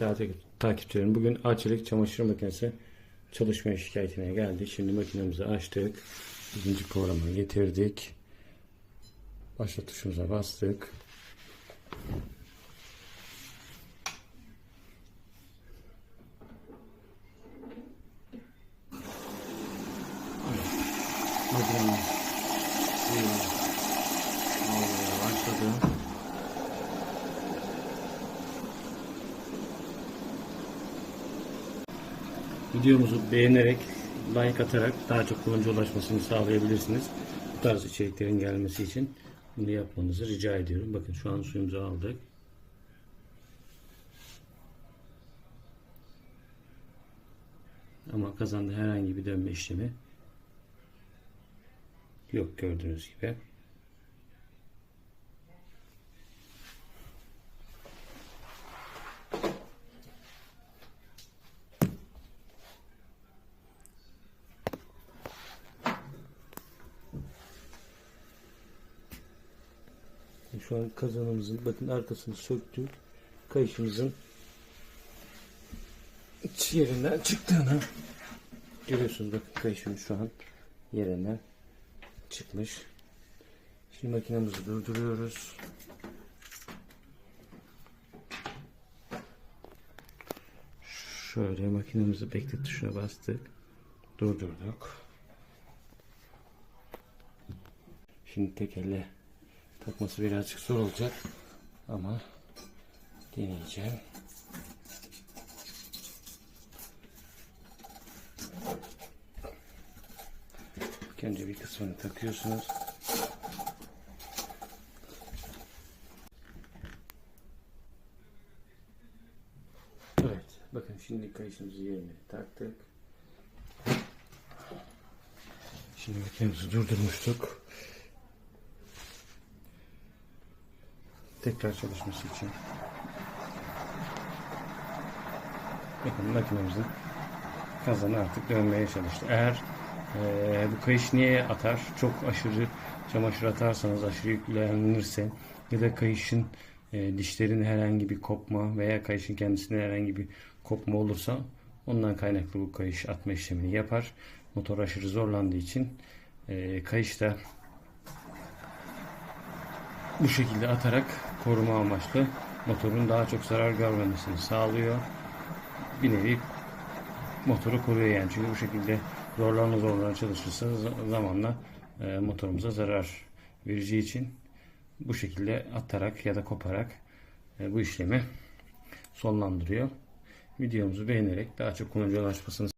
değerli takipçilerim. Bugün Arçelik çamaşır makinesi çalışmaya şikayetine geldi. Şimdi makinemizi açtık. İkinci programa getirdik. Başla tuşumuza bastık. Makinemiz başladı. Videomuzu beğenerek, like atarak daha çok kullanıcı ulaşmasını sağlayabilirsiniz. Bu tarz içeriklerin gelmesi için bunu yapmanızı rica ediyorum. Bakın şu an suyumuzu aldık. Ama kazanda herhangi bir dönme işlemi yok gördüğünüz gibi. Şu an kazanımızın bakın arkasını söktük. Kayışımızın iç yerinden çıktığını görüyorsunuz. Bakın kayışımız şu an yerinden çıkmış. Şimdi makinemizi durduruyoruz. Şöyle makinemizi beklet tuşuna bastık. Durdurduk. Şimdi tek elle takması birazcık zor olacak ama deneyeceğim. Önce bir kısmını takıyorsunuz. Evet, bakın şimdi kayışımızı yerine taktık. Şimdi makinemizi durdurmuştuk. Tekrar çalışması için. Bakın makinemizin kazanı artık dönmeye çalıştı. Eğer eee, bu kayış niye atar? Çok aşırı çamaşır atarsanız aşırı yüklenirse ya da kayışın eee dişlerin herhangi bir kopma veya kayışın kendisinde herhangi bir kopma olursa ondan kaynaklı bu kayış atma işlemini yapar. Motor aşırı zorlandığı için eee kayış da bu şekilde atarak koruma amaçlı motorun daha çok zarar görmemesini sağlıyor. Bir nevi motoru koruyor yani. Çünkü bu şekilde zorlana zorlana çalışırsa za- zamanla e, motorumuza zarar vereceği için bu şekilde atarak ya da koparak e, bu işlemi sonlandırıyor. Videomuzu beğenerek daha çok kullanıcı ulaşmasını